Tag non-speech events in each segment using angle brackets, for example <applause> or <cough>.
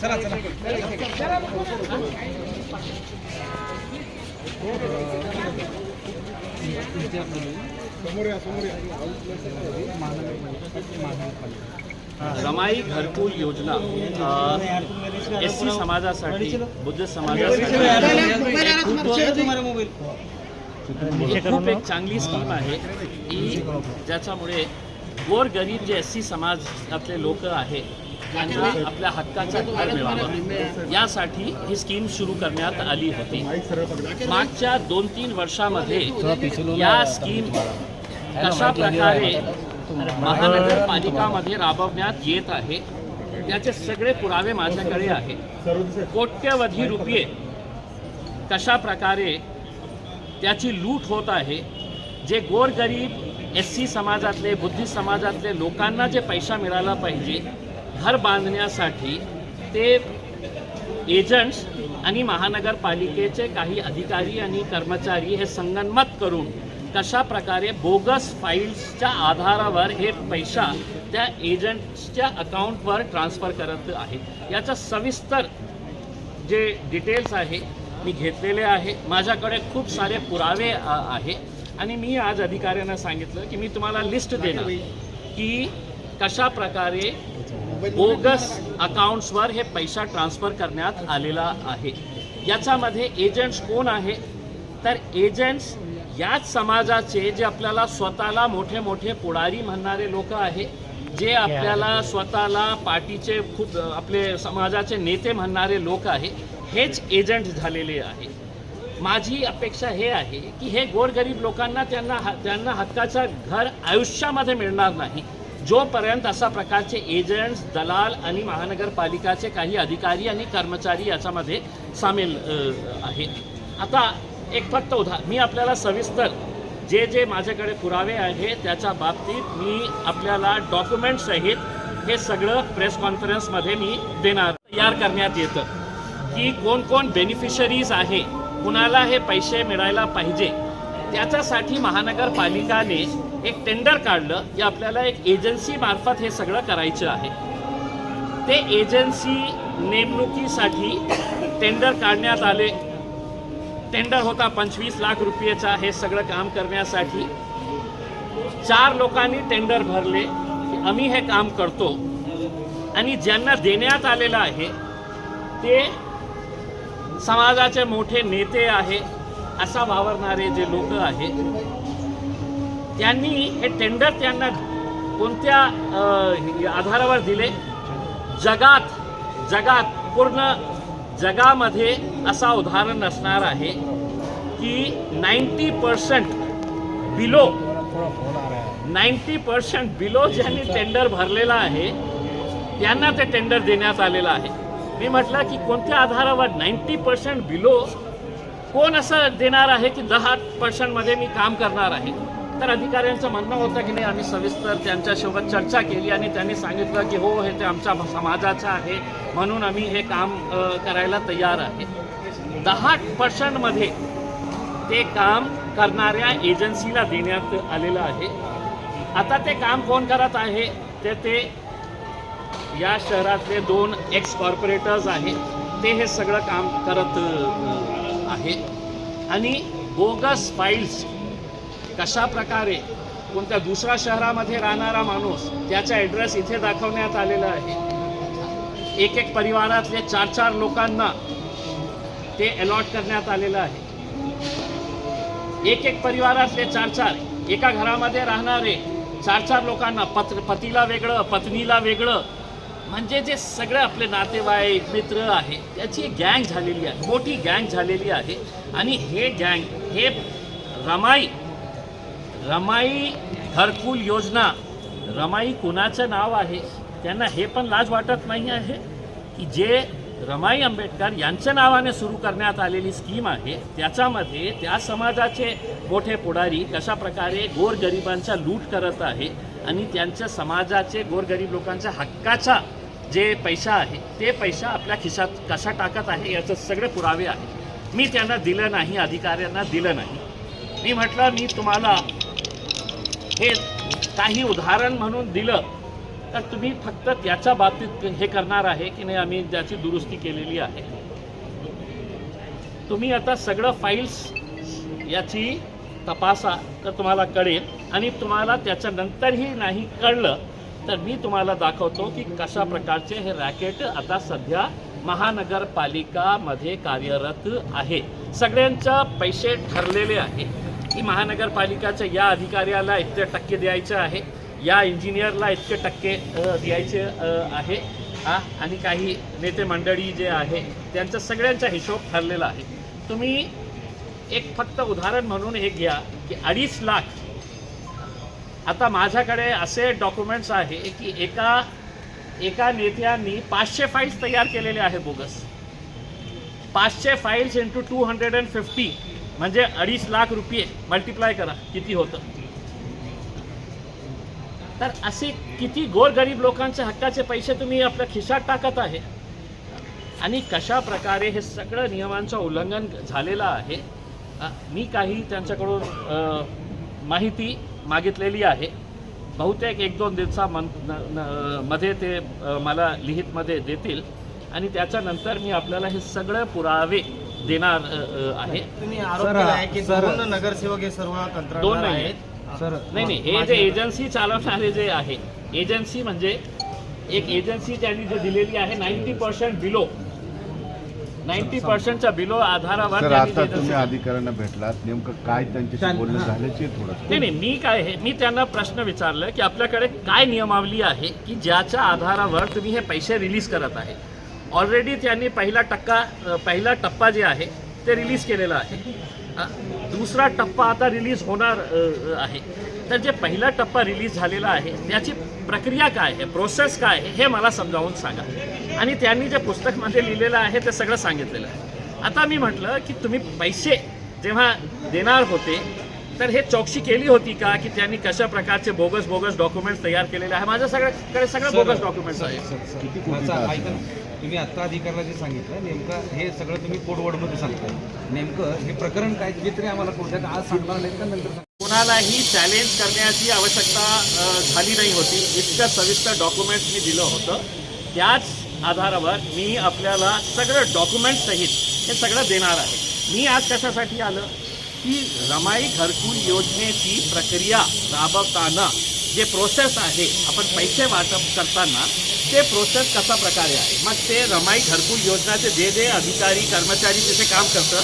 चला चला रमाई घरकुल योजना एस सी समाजासाठी बुद्ध समाजासाठी. खूप एक चांगली स्कीम आहे. की ज्याच्यामुळे गोरगरीब जे एस सी समाजातले लोक आहेत त्यांना आपल्या हक्काचा घर मिळावा. यासाठी ही स्कीम सुरू करण्यात आली होती. मागच्या दोन तीन वर्षामध्ये या स्कीम कशा प्रकारे महानगरपालिकामध्ये राबवण्यात येत आहे त्याचे सगळे पुरावे माझ्याकडे आहेत. कोट्यवधी रुपये कशा प्रकारे त्याची लूट होत आहे जे गोरगरीब एस सी समाजातले बुद्धिस्ट समाजातले लोकांना जे पैसा मिळाला पाहिजे घर बांधण्यासाठी ते एजंट्स आणि महानगरपालिकेचे काही अधिकारी आणि कर्मचारी हे संगनमत करून कशा प्रकारे बोगस फाईल्सच्या आधारावर हे पैसा त्या एजंट्सच्या अकाउंटवर ट्रान्सफर करत आहे याचा सविस्तर जे डिटेल्स आहे मी घेतलेले आहे. माझ्याकडे खूप सारे पुरावे आहे. आणि मी आज अधिकाऱ्यांना सांगितलं की मी तुम्हाला लिस्ट देणार की कशा प्रकारे बोगस अकाउंट्सवर हे पैसा ट्रान्सफर करण्यात आलेला आहे. याच्यामध्ये एजंट्स कोण आहे? तर एजंट्स याच समाजाचे जे आपल्याला स्वतःला मोठे मोठे पुढारी म्हणणारे लोक आहे जे आपल्याला स्वतःला पार्टीचे खूप आपले समाजाचे नेते म्हणणारे लोक आहे हेच एजंट झालेले आहे माझी अपेक्षा हे आहे की हे गोरगरीब लोकांना त्यांना त्यांना हक्काचं घर आयुष्यामध्ये मिळणार नाही. जोपर्यंत अशा प्रकारचे एजंट्स दलाल आणि महानगरपालिकाचे काही अधिकारी आणि कर्मचारी याच्यामध्ये सामील आहेत आता एक फक्त उदा मी आपल्याला सविस्तर जे जे माझ्याकडे पुरावे आहे त्याच्या बाबतीत मी आपल्याला डॉक्युमेंट्स आहेत हे सगळं प्रेस कॉन्फरन्समध्ये मी देणार तयार करण्यात येतं. की कोण कोण बेनिफिशरीज आहे कुणाला हे पैसे मिळायला पाहिजे त्याच्यासाठी महानगरपालिकाने एक टेंडर काढलं की आपल्याला एक एजन्सी मार्फत हे सगळं करायचं आहे. ते एजन्सी नेमणुकीसाठी टेंडर काढण्यात आले. टेंडर होता पंचवीस लाख रुपयेचा हे सगळं काम करण्यासाठी. चार लोकांनी टेंडर भरले. की आम्ही हे काम करतो. आणि ज्यांना देण्यात आलेलं आहे ते समाजाचे मोठे नेते आहे. असा वावरणारे जे लोक आहेत त्यांनी हे टेंडर त्यांना कोणत्या आधारावर दिले? जगात जगात पूर्ण जगामध्ये असा उदाहरण असणार आहे की ninety percent below ninety percent below ज्यांनी टेंडर भरलेला आहे त्यांना ते टेंडर देण्यात आलेलं आहे. मी म्हटलं की कोणत्या आधारावर नाईंटी पर्सेंट बिलो कोण असं देणार आहे की दहा पर्सेंटमध्ये मी काम करणार आहे? तर अधिकाऱ्यांचं म्हणणं होतं की नाही आम्ही सविस्तर त्यांच्यासोबत चर्चा केली आणि त्यांनी सांगितलं की हो हे ते आमच्या समाजाचं आहे म्हणून आम्ही हे काम करायला तयार आहे. दहा पर्सेंटमध्ये ते काम करणाऱ्या एजन्सीला देण्यात आलेलं आहे. आता ते काम कोण करत आहे? ते ते या शहरातले दोन एक्स कॉर्पोरेटर्स आहेत. ते हे सगळं काम करत आहे. आणि बोगस फाईल्स कशा प्रकारे कोणत्या दुसऱ्या शहरामध्ये राहणारा माणूस त्याचा ॲड्रेस इथे दाखवण्यात आलेला आहे. एक एक परिवारातले चार चार लोकांना ते अलॉट करण्यात आलेलं आहे. एक एक परिवारातले चार चार एका घरामध्ये राहणारे चार चार लोकांना पत्र पतीला वेगळं पत्नीला वेगळं म्हणजे जे सगळे आपले नातेवाईक मित्र आहे त्याची एक गँग झालेली आहे मोठी गँग झालेली आहे. आणि हे गँग हे रमाई रमाई घरकुल योजना रमाई कुणाचं नाव आहे त्यांना हे पण लाज वाटत नाही आहे की जे रमाई आंबेडकर यांच्या नावाने सुरू करण्यात आलेली स्कीम आहे त्याच्यामध्ये त्या समाजाचे मोठे पुढारी कशा प्रकारे गोरगरिबांचा लूट करत आहे आणि त्यांच्या समाजाचे गोरगरीब लोकांच्या हक्काचा जे पैसा आहे ते पैसा आपल्या खिशात कसा टाकत आहे याचं सगळे पुरावे आहेत. मी त्यांना दिलं नाही अधिकाऱ्यांना दिलं नाही. मी म्हटलं मी तुम्हाला हे काही उदाहरण म्हणून दिलं तर तुम्ही फक्त त्याच्या बाबतीत हे करणार आहे की नाही आम्ही ज्याची दुरुस्ती केलेली आहे. तुम्ही आता सगळं फाईल्स याची तपासा तर तुम्हाला कळेल. आणि तुम्हाला त्याच्यानंतरही नाही कळलं तर मी तुम्हाला दाखवतो की कशा प्रकारचे हे रॅकेट आता सध्या महानगरपालिकामध्ये कार्यरत आहे. सगळ्यांच्या पैसे ठरलेले आहे. की महानगरपालिकाच्या या अधिकाऱ्याला इतके टक्के द्यायचे आहे या इंजिनियरला इतके टक्के द्यायचे आहे. हा? आणि काही नेते मंडळी जे आहे त्यांचा सगळ्यांचा हिशोब ठरलेला आहे. तुम्ही एक फक्त उदाहरण म्हणून हे घ्या की अडीच लाख आता माझ्याकडे असे डॉक्युमेंट्स आहे की एका एका नेत्यांनी पाचशे फाईल्स तयार केलेले आहे बोगस पाचशे files into two hundred and fifty म्हणजे अडीच लाख रुपये मल्टिप्लाय करा किती होतं? तर असे किती गोरगरीब लोकांचे हक्काचे पैसे तुम्ही आपल्या खिशात टाकत आहे? आणि कशा प्रकारे हे सगळं नियमांचं उल्लंघन झालेलं आहे? मी काही त्यांच्याकडून माहिती मागितलेली आहे. बहुतेक एक दोन दिवसा मनमध्ये ते मला लिहितमध्ये देतील. आणि त्याच्यानंतर मी आपल्याला हे सगळं पुरावे देणार आहे. तुम्ही आरोप सर, केला आहे की सर. दोन नगरसेवक हे सर्व दोन कंत्राटदार नाही आहेत. सर नाही नाही हे जे एजन्सी चालवणारे जे आहे एजन्सी म्हणजे एक एजन्सी त्यांनी जे दिलेली आहे नाईन्टी पर्सेंट बिलो नाईन्टी पर्सेंटच्या बिलो आधारावर सर आता तुम्ही अधिकाऱ्यांना भेटलात. नेमकं काय त्यांच्याशी त्यां- बोलणं हां. झाल्याचे थोडं? नाही नाही मी काय आहे मी त्यांना प्रश्न विचारलं की आपल्याकडे काय नियमावली आहे की ज्याच्या आधारावर तुम्ही हे पैसे रिलीज करत आहे? ऑलरेडी त्यांनी पहिला टक्का अ, पहिला टप्पा जे आहे ते रिलीज केलेला आहे. दुसरा टप्पा आता रिलीज होणार अ, अ, आहे. तर जे पहिला टप्पा रिलीज झालेला आहे त्याची प्रक्रिया काय आहे? प्रोसेस काय आहे? हे मला समजावून सांगा. आणि त्यांनी जे पुस्तकमध्ये लिहिलेलं आहे ते सगळं सांगितलेलं आहे. आता मी म्हटलं की तुम्ही पैसे जेव्हा देणार होते तर हे चौकशी केली होती का की त्यांनी कशा प्रकारचे बोगस बोगस डॉक्युमेंट्स तयार केलेले आहे? माझ्या सगळ्याकडे सगळं बोगस डॉक्युमेंट्स आहे. तुम्ही आता अधिकाऱ्याला जे सांगितलं नेमकं हे सगळं तुम्ही कोडवर्डमध्ये सांगताय. नेमकं हे प्रकरण काय ते तरी आम्हाला कोणत्या आज सांगणार नाही का नंतर? कोणालाही चॅलेंज करण्याची आवश्यकता झाली नाही होती. इतकं सविस्तर डॉक्युमेंट्स मी दिलं होतं. त्याच आधारावर मी आपल्याला सगळं डॉक्युमेंट सहित हे सगळं देणार आहे. मी आज कशासाठी आलं? की रमाई घरकुल योजनेची प्रक्रिया राबवताना जे प्रोसेस आहे आपण पैसे वाटप करताना ते प्रोसेस कशा प्रकारे आहे? मग ते रमाई घरकुल योजनाचे जे जे अधिकारी कर्मचारी तिथे काम करतं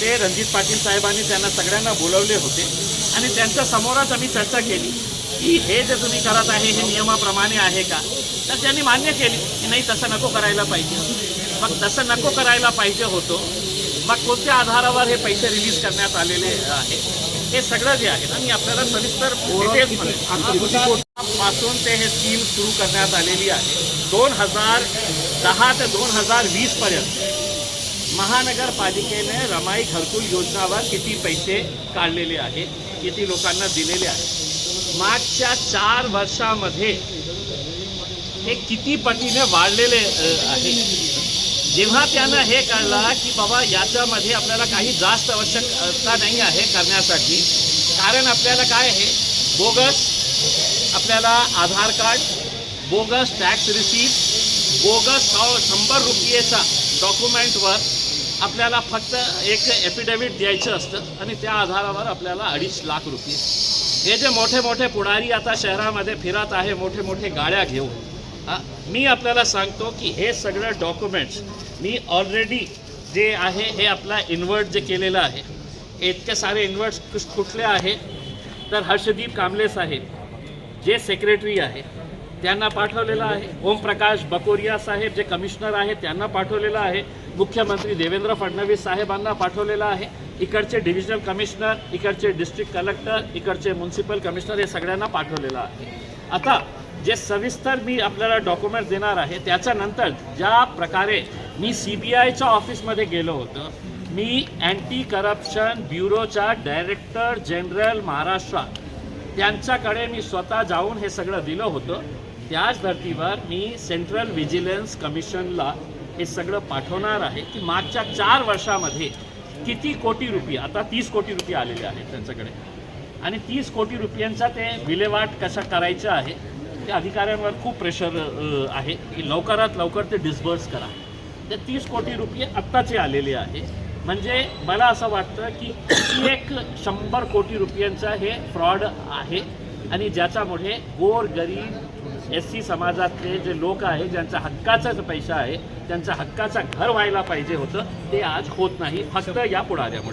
ते रणजित पाटील साहेबांनी त्यांना सगळ्यांना बोलवले होते. आणि त्यांच्या समोरच आम्ही चर्चा केली. की हे जे तुम्ही करत आहे हे नियमाप्रमाणे आहे का? तर त्यांनी मान्य केली की नाही तसं नको करायला पाहिजे मग तसं नको करायला पाहिजे होतं मग कोणत्या आधारावर हे पैसे रिलीज करण्यात आलेले आहे? हे सगळं जे आहे ना मी आपल्याला सविस्तर डिटेल्समध्ये पासून ते हे स्कीम सुरू करण्यात आलेली आहे. दोन हजार दहा ते दोन हजार वीस पर्यंत महानगरपालिकेने रमाई घरकुल योजनावर किती पैसे काढलेले आहे किती लोकांना दिलेले आहे मागच्या चार वर्षामध्ये हे किती पटीने वाढलेले आहे. जेव्हा त्यानं हे कळलं की बाबा याच्यामध्ये आपल्याला काही जास्त आवश्यकता नाही आहे करण्यासाठी कारण आपल्याला काय आहे? बोगस आपल्याला Aadhaar card bogus tax receipt bogus शंभर रुपयेचा डॉक्युमेंटवर आपल्याला फक्त एक एफिडेव्हिट द्यायचं असतं आणि त्या आधारावर आपल्याला अडीच लाख रुपये हे जे मोठे मोठे पुढारी आता शहरामध्ये फिरत आहे मोठे मोठे गाड्या घेऊन मी आपल्याला सांगतो की हे सगळं डॉक्युमेंट्स मी ऑलरेडी जे आहे हे आपला इन्व्हर्ट जे केलेलं आहे. इतके सारे इन्व्हर्ट्स कुठले आहे तर हर्षदीप कांबळे साहेब जे सेक्रेटरी आहे त्यांना पाठवलेलं आहे. ओमप्रकाश बकोरिया साहेब जे कमिशनर आहेत त्यांना पाठवलेलं आहे. मुख्यमंत्री देवेंद्र फडणवीस साहेबांना पाठवलेलं आहे. इकडचे डिव्हिजनल कमिशनर इकडचे डिस्ट्रिक्ट कलेक्टर इकडचे म्युन्सिपल कमिशनर हे सगळ्यांना पाठवलेलं आहे. आता जे सविस्तर मी आपल्याला डॉक्युमेंट देणार आहे त्याच्यानंतर ज्या प्रकारे मी सी बी आयच्या ऑफिसमध्ये गेलो होतो मी अँटी करप्शन ब्युरोच्या डायरेक्टर जनरल महाराष्ट्र त्यांच्याकडे मी स्वतः जाऊन हे सगळं दिलं होतं. त्याच धर्तीवर मी सेंट्रल व्हिजिलन्स कमिशनला हे सगळं पाठवणार आहे की मागच्या चार वर्षामध्ये किती कोटी रुपये? आता तीस कोटी रुपये आलेले आहेत त्यांच्याकडे. आणि तीस कोटी रुपयांचा ते विल्हेवाट कसा करायचा आहे त्या अधिकाऱ्यांवर खूप प्रेशर आहे. की लवकरात लवकर ते डिस्बर्स करा. ते तीस कोटी रुपये आत्ताचे आलेले आहे. म्हणजे मला असं वाटतं की <coughs> एक शंभर कोटी रुपयांचा हे फ्रॉड आहे. आणि ज्याच्यामुळे गोर गरीब एस सी समाजातले जे लोक आहे ज्यांचा हक्काचा पैसा आहे त्यांचा हक्काचा घर व्हायला पाहिजे होतं ते आज होत नाही. फक्त या पुढाऱ्यामुळे.